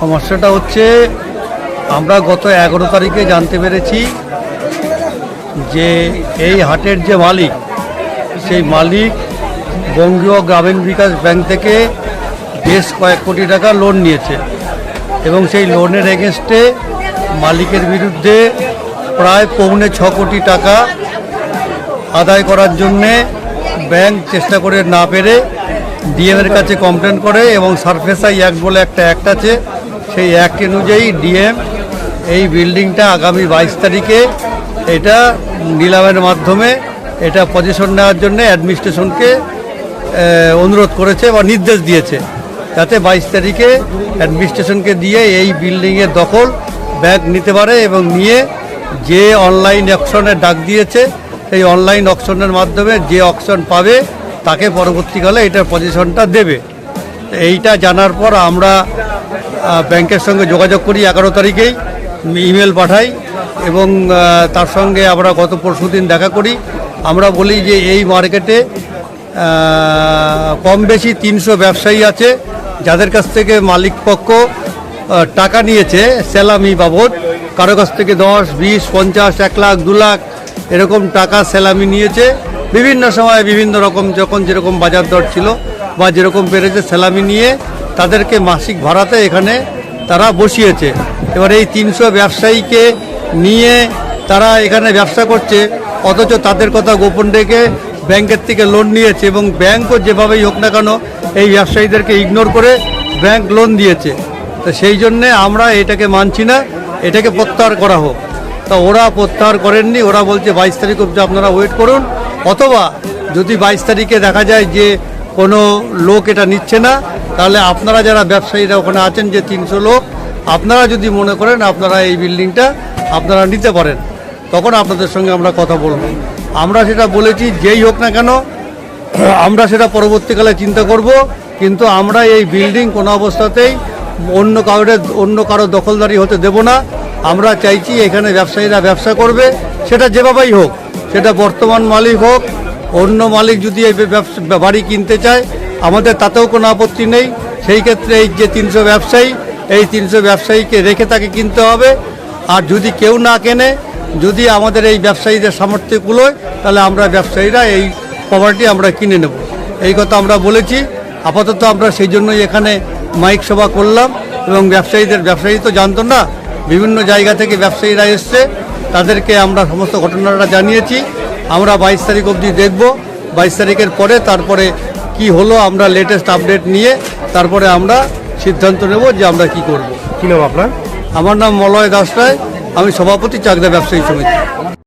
সমস্যাটা হচ্ছে, আমরা গত এগারো তারিখে জানতে পেরেছি যে এই হাটের যে মালিক, সেই মালিক বঙ্গীয় গ্রামীণ বিকাশ ব্যাংক থেকে বেশ কয়েক কোটি টাকা লোন নিয়েছে এবং সেই লোনের এগেনস্টে মালিকের বিরুদ্ধে প্রায় পৌনে ছ কোটি টাকা আদায় করার জন্যে ব্যাংক চেষ্টা করে না পেরে ডিএমের কাছে কমপ্লেন করে এবং সারফেসাই অ্যাক্ট বলে একটা অ্যাক্ট আছে। সেই অ্যাক্ট অনুযায়ী ডিএম এই বিল্ডিংটা আগামী বাইশ তারিখে এটা নিলামের মাধ্যমে এটা পজিশন নেওয়ার জন্য অ্যাডমিনিস্ট্রেশনকে অনুরোধ করেছে বা নির্দেশ দিয়েছে যাতে বাইশ তারিখে অ্যাডমিনিস্ট্রেশনকে দিয়ে এই বিল্ডিংয়ের দখল ব্যাগ নিতে পারে এবং নিয়ে যে অনলাইন অকশনের ডাক দিয়েছে সেই অনলাইন অকশনের মাধ্যমে যে অকশন পাবে তাকে পরবর্তীকালে এটার পজিশনটা দেবে। এইটা জানার পর আমরা ব্যাংকের সঙ্গে যোগাযোগ করি এগারো তারিখেই, ইমেল পাঠাই এবং তার সঙ্গে আমরা গত পরশু দিন দেখা করি। আমরা বলি যে এই মার্কেটে কম বেশি তিনশো ব্যবসায়ী আছে, যাদের কাছ থেকে মালিক পক্ষ টাকা নিয়েছে, সেলামি বাবদ। কারও কাছ থেকে দশ, বিশ, পঞ্চাশ, এক লাখ, দু লাখ এরকম টাকা সেলামি নিয়েছে। বিভিন্ন সময় বিভিন্ন রকম, যখন যেরকম বাজার দর ছিল বা যেরকম পেরেছে সেলামি নিয়ে তাদেরকে মাসিক ভাড়াতে এখানে তারা বসিয়েছে। এবার এই তিনশো ব্যবসায়ীকে নিয়ে তারা এখানে ব্যবসা করছে, অথচ তাদের কথা গোপন রেখে ব্যাংকের থেকে লোন নিয়েছে এবং ব্যাংকও যেভাবেই হোক না কেন এই ব্যবসায়ীদেরকে ইগনোর করে ব্যাংক লোন দিয়েছে। তো সেই জন্যে আমরা এটাকে মানছি না, এটাকে প্রত্যাহার করা হোক। তা ওরা প্রত্যাহার করেননি, ওরা বলছে বাইশ তারিখ অবধি আপনারা ওয়েট করুন, অথবা যদি বাইশ তারিখে দেখা যায় যে কোনো লোক এটা নিচ্ছে না। তাহলে আপনারা যারা ব্যবসায়ীরা ওখানে আছেন যে তিনশো লোক, আপনারা যদি মনে করেন আপনারা এই বিল্ডিংটা আপনারা নিতে পারেন। তখন আপনাদের সঙ্গে আমরা কথা বলব। আমরা সেটা বলেছি, যেই হোক না কেন, আমরা সেটা পরবর্তীকালে চিন্তা করব। কিন্তু আমরা এই বিল্ডিং কোনো অবস্থাতেই অন্য কারোর অন্য কারও দখলদারি হতে দেব না। আমরা চাইছি এখানে ব্যবসায়ীরা ব্যবসা করবে। সেটা যেভাবেই হোক, সেটা বর্তমান মালিক হোক অন্য মালিক যদি এই বাড়ি কিনতে চায়, আমাদের তাতেও কোনো আপত্তি নেই। সেই ক্ষেত্রে এই যে তিনশো ব্যবসায়ী, এই তিনশো ব্যবসায়ীকে রেখে তাকে কিনতে হবে। আর যদি কেউ না কেনে, যদি আমাদের এই ব্যবসায়ীদের সামর্থ্য কুলোয়, তাহলে আমরা ব্যবসায়ীরা এই প্রপার্টি আমরা কিনে নেব। এই কথা আমরা বলেছি। আপাতত আমরা সেই জন্যই এখানে মাইক সভা করলাম এবং ব্যবসায়ীদের ব্যবসায়ী তো জানতো না, বিভিন্ন জায়গা থেকে ব্যবসায়ীরা এসছে। তাদেরকে আমরা সমস্ত ঘটনাটা জানিয়েছি। আমরা বাইশ তারিখ অবধি দেখব। বাইশ তারিখের পরে তারপরে কি হলো আমরা লেটেস্ট আপডেট নিয়ে তারপরে আমরা সিদ্ধান্ত নেব যে আমরা কি করব। কি নাম আপনার? আমার নাম মলয় দাস রায় আমি সভাপতি চাকদা ব্যবসায়ী সমিতি।